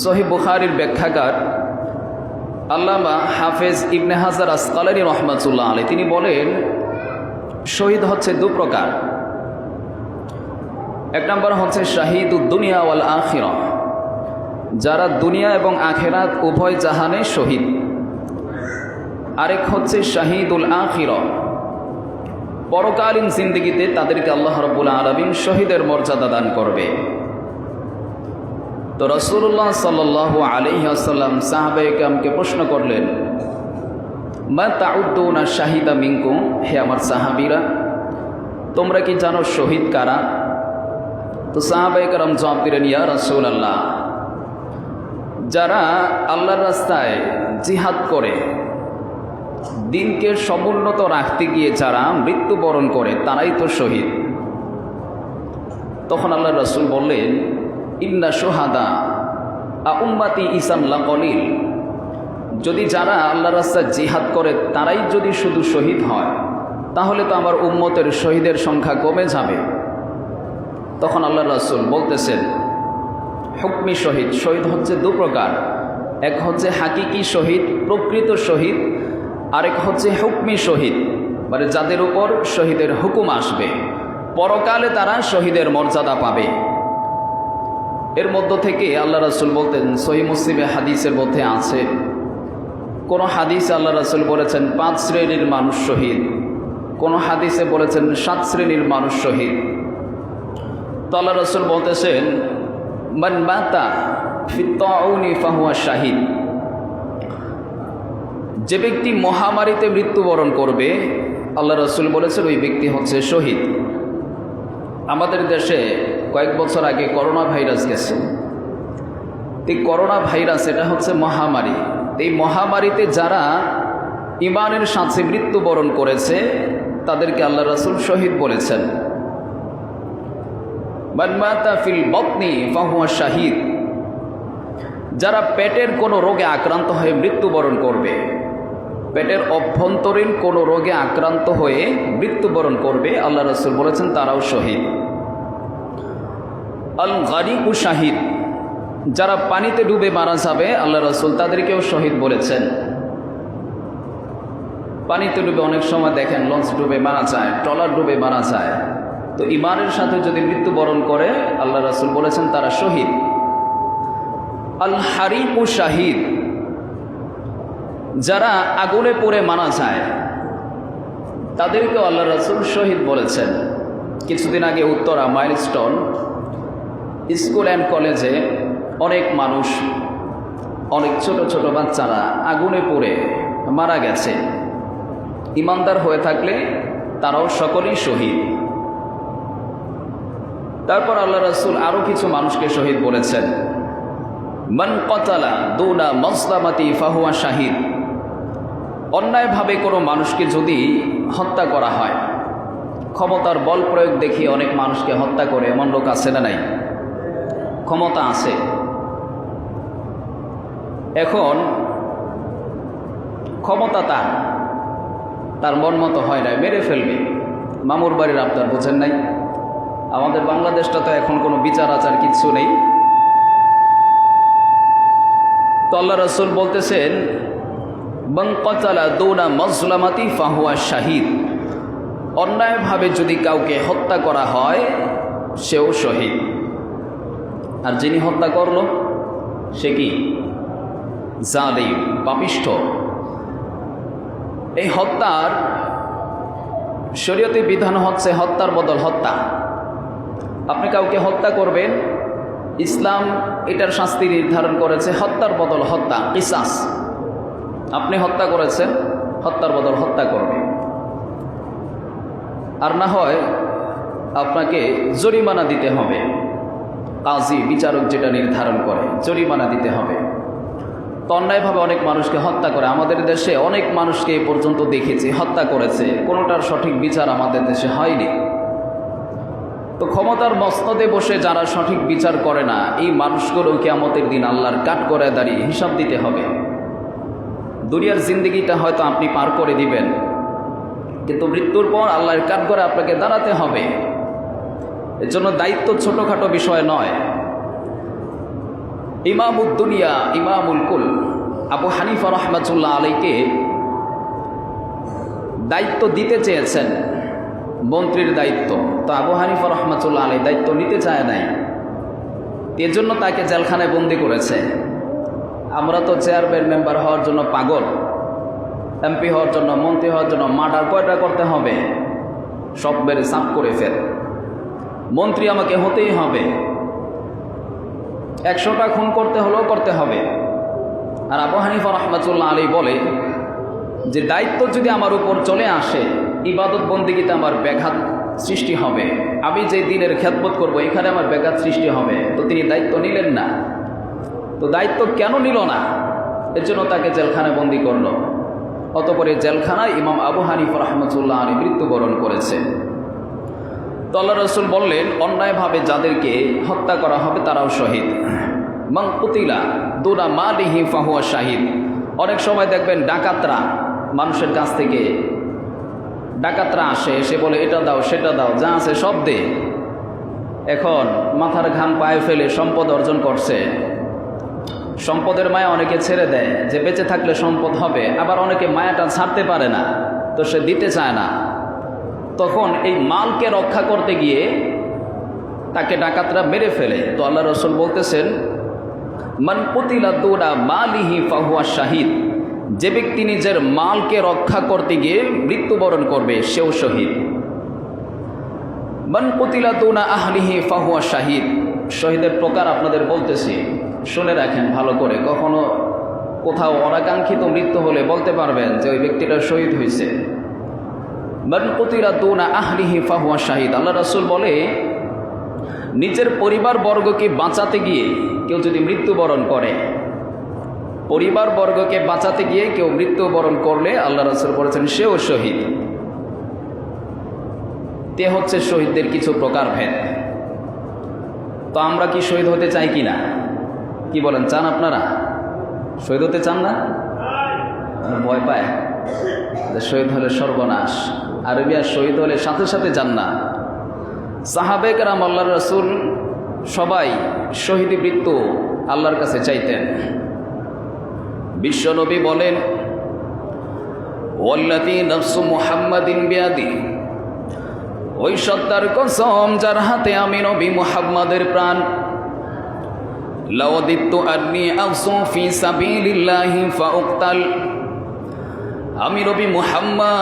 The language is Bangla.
সহি বুখারির ব্যাখ্যাকার আল্লামা হাফেজ ইবনে হাজার আসকালারি রহমাতুল্লাহ আলী তিনি বলেন, শহীদ হচ্ছে দু প্রকার। এক নম্বর হচ্ছে শাহিদ দুনিয়া ওয়াল আখিরা যারা দুনিয়া এবং আখেরাত উভয় জাহানে শহীদ। আরেক হচ্ছে শাহিদুল আখিরা পরকালীন জিন্দগিতে তাদেরকে আল্লাহ রব্বুল আলমিন শহীদের মর্যাদা দান করবে। তো রসুল্লাহ সাল আলিহাসাল্লাম সাহাবাইকামকে প্রশ্ন করলেন, মা তাউদ্দৌনা শাহিদা মিঙ্কুম হে আমার সাহাবিরা, তোমরা কি জানো শহীদ কারা? তো সাহাবাইকার জবাব দিলেন, ইয়া রসুল আল্লাহ যারা আল্লাহর রাস্তায় জিহাদ করে, দিনকে সমুন্নত রাখতে গিয়ে যারা মৃত্যুবরণ করে, তারাই তো শহীদ। তখন আল্লাহ রসুল বললেন ইন্না সোহাদা আ উম্মাতি ইসামলা কলিল যদি যারা আল্লাহ রাস্তায় জিহাদ করে, তারাই যদি শুধু শহীদ হয়, তাহলে তো আমার উম্মতের শহীদের সংখ্যা কমে যাবে। তখন আল্লাহ রসুল বলতেছেন, হুকমি শহীদ শহীদ হচ্ছে দু প্রকার। এক হচ্ছে হাকিকি শহীদ, প্রকৃত শহীদ, আরেক হচ্ছে হুকমি শহীদ। মানে যাদের উপর শহীদের হুকুম আসবে, পরকালে তারা শহীদের মর্যাদা পাবে। এর মধ্য থেকে আল্লাহ রাসুল বলতেন সহি মুসলিমে হাদিসের মধ্যে আছে, কোনো হাদিসে আল্লাহ রাসুল বলেছেন, পাঁচ শ্রেণির মানুষ শহীদ। কোনো হাদিসে বলেছেন, সাত শ্রেণির মানুষ শহীদ। তো আল্লাহ রসুল বলতেছেন, মান মাতা ফিত্তাউনি ফাহুয়া শাহিদ। যে ব্যক্তি মহামারীতে মৃত্যুবরণ করবে, আল্লাহ রসুল বলেছেন, ওই ব্যক্তি হচ্ছে শহীদ। আমাদের দেশে কয়েক বছর আগে করোনা ভাইরাস গেছে। এই করোনা ভাইরাস এটা হচ্ছে মহামারী। এই মহামারীতে যারা ইমানের সাথে মৃত্যুবরণ করেছে, তাদেরকে আল্লাহ রাসুল শহীদ বলেছেন। ফিল বতনি শাহিদ। যারা পেটের কোনো রোগে আক্রান্ত হয়ে মৃত্যুবরণ করবে, পেটের অভ্যন্তরীণ কোনো রোগে আক্রান্ত হয়ে মৃত্যুবরণ করবে, আল্লাহ রসুল বলেছেন, তারাও শহীদ। আল গারিকু শাহিদ। যারা পানিতে ডুবে মারা যাবে, আল্লাহ রসুল তাদেরকেও শহীদ বলেছেন। পানিতে ডুবে অনেক সময় দেখেন লঞ্চ ডুবে মারা যায়, ট্রলার ডুবে মারা যায়। তো ইমানের সাথে যদি মৃত্যুবরণ করে, আল্লাহ রসুল বলেছেন তারা শহীদ। আল হারিকু শাহিদ। যারা আগুনে পড়ে মারা যায়, তাদেরকেও আল্লাহ রসুল শহীদ বলেছেন। কিছুদিন আগে উত্তরা মাইলস্টোন স্কুল অ্যান্ড কলেজে অনেক মানুষ, অনেক ছোট ছোট বাচ্চারা আগুনে পড়ে মারা গেছে। ইমানদার হয়ে থাকলে তারাও সকলেই শহীদ। তারপর আল্লাহ রসুল আরও কিছু মানুষকে শহীদ বলেছেন। মন কতালা দৌনা মসলামাতি ফাহুয়া শাহিদ। অন্যায়ভাবে কোনো মানুষকে যদি হত্যা করা হয়, ক্ষমতার বল প্রয়োগ দেখিয়ে অনেক মানুষকে হত্যা করে এমন লোক আছে না নাই? ক্ষমতা আছে। এখন ক্ষমতা তার। তার মন মতো হয় না মেরে ফেলবে। মামুর বাড়ির আপনার বোঝেন নাই। আমাদের বাংলাদেশটা তো এখন কোনো বিচার আচার কিচ্ছু নেই। তো আল্লাহ রসুল বলতেছেন বংকতালা দৌনা মজলামাতি ফাহুয়া শাহিদ। অন্যায়ভাবে যদি কাউকে হত্যা করা হয়, সেও শহীদ। আর যিনি হত্যা করল, সে কি? জালিম পাপিষ্ঠ। এই হত্যার শরীয়তে বিধান হচ্ছে হত্যার বদল হত্যা। আপনি কাউকে হত্যা করবেন, ইসলাম এটার শাস্তি নির্ধারণ করেছে, হত্যার বদল হত্যা, কিসাস। আপনি হত্যা করেছেন, হত্যার বদল হত্যা করবে। আর না হয় আপনাকে জরিমানা দিতে হবে। কাজী, বিচারক যেটা নির্ধারণ করে, জরিমানা দিতে হবে। অন্যায়ভাবে অনেক মানুষকে হত্যা করে, আমাদের দেশে অনেক মানুষকে এ পর্যন্ত দেখেছি, হত্যা করেছে। কোনোটার সঠিক বিচার আমাদের দেশে হয়নি। তো ক্ষমতার মস্তদে বসে যারা সঠিক বিচার করে না, এই মানুষগুলো কেমতের দিন আল্লাহর কাট করে দাঁড়িয়ে হিসাব দিতে হবে। দুনিয়ার জিন্দগিটা হয়তো আপনি পার করে দিবেন, কিন্তু মৃত্যুর পর আল্লাহর কাট করে আপনাকে দাঁড়াতে হবে। এর জন্য দায়িত্ব ছোটোখাটো বিষয় নয়। ইমামুদ্দুনিয়া ইমামুল কুল। আবু হানিফা রহমাতুল্লাহ আলীকে দায়িত্ব দিতে চেয়েছেন, মন্ত্রীর দায়িত্ব। তো আবু হানিফা রহমাতুল্লাহ আলী দায়িত্ব নিতে চায় নাই। এজন্য তাকে জেলখানায় বন্দি করেছে। আমরা তো চেয়ারম্যান মেম্বার হওয়ার জন্য পাগল, এমপি হওয়ার জন্য, মন্ত্রী হওয়ার জন্য, মার্ডার কয়টা করতে হবে? সব বেড়ে সাফ করে ফেল। মন্ত্রী আমাকে হতেই হবে। একশোটা খুন করতে হলেও করতে হবে। আর আবু হানিফা রহমাতুল্লাহ আলী বলে যে, দায়িত্ব যদি আমার উপর চলে আসে, ইবাদত বন্দিগিতে আমার ব্যাঘাত সৃষ্টি হবে। আমি যে দিনের খ্যাতবোধ করব, এখানে আমার ব্যাঘাত সৃষ্টি হবে। তো তিনি দায়িত্ব নিলেন না। তো দায়িত্ব কেন নিল না? এর জন্য তাকে জেলখানায় বন্দি করল। অতপরে জেলখানায় ইমাম আবু হানিফ রহমতুল্লাহ আলী মৃত্যুবরণ করেছে। তো আল্লাহ রসুল বললেন, অন্যায়ভাবে যাদেরকে হত্যা করা হবে তারাও শহীদ। মাং পুতিলা দুরা মা লিহি ফাহুয়া শাহিদ। অনেক সময় দেখবেন ডাকাতরা মানুষের কাছ থেকে ডাকাতরা আসে, সে বলে, এটা দাও, সেটা দাও, যা আছে সব দে। এখন মাথার ঘাম পায়ে ফেলে সম্পদ অর্জন করছে। সম্পদের মায়া অনেকে ছেড়ে দেয়, যে বেঁচে থাকলে সম্পদ হবে, আবার অনেকে মায়াটা ছাড়তে পারে না, তো সে দিতে চায় না। তখন এই মালকে রক্ষা করতে গিয়ে তাকে ডাকাতরা মেরে ফেলে। তো আল্লাহ রসুল বলতেছেন, মান পুতিলা দৌড়া মালিহি ফাহুয়া শাহিদ। যে ব্যক্তি নিজের মালকে রক্ষা করতে গিয়ে মৃত্যুবরণ করবে, সেও শহীদ। মান পুতিলা দৌনা আহলিহি ফাহুয়া শাহিদ। শহীদের প্রকার আপনাদের বলতেছি, শুনে রাখেন ভালো করে। কখনো কোথাও অনাকাঙ্ক্ষিত মৃত্যু হলে বলতে পারবেন যে ওই ব্যক্তিটা শহীদ হয়েছে। মান পুতিলা দৌনা আহলিহি ফাহুয়া শাহিদ। আল্লাহ রাসুল বলে নিজের পরিবার বর্গকে বাঁচাতে গিয়ে কেউ যদি মৃত্যুবরণ করে পরিবার বর্গকে বাঁচাতে গিয়ে কেউ মৃত্যুবরণ করলে আল্লাহ রাসুল বলেছেন সেও শহীদ। তে হচ্ছে শহীদদের কিছু প্রকার ভেদ। তো আমরা কি শহীদ হতে চাই কি না? কি বলেন চান আপনারা? শহীদ হতে চান না? ভয় পায়? যে শহীদ হলে সর্বনাশ। আরবিয়া শহীদ হলে সাথে সাথে যান না সাহাবেক রাম আল্লাহ রসুল সবাই শহীদ মৃত্যু আল্লাহর কাছে চাইতেন। বিশ্বনবী বলেন ওল্লাতি ওই সত্তার কসম যার হাতে আমি নবী মুহাম্মাদের প্রাণ। লাওদিত্তু আন্নি আফসু ফি সাবিলিল্লাহি ফাউক্তাল। আমি নবী মুহাম্মদ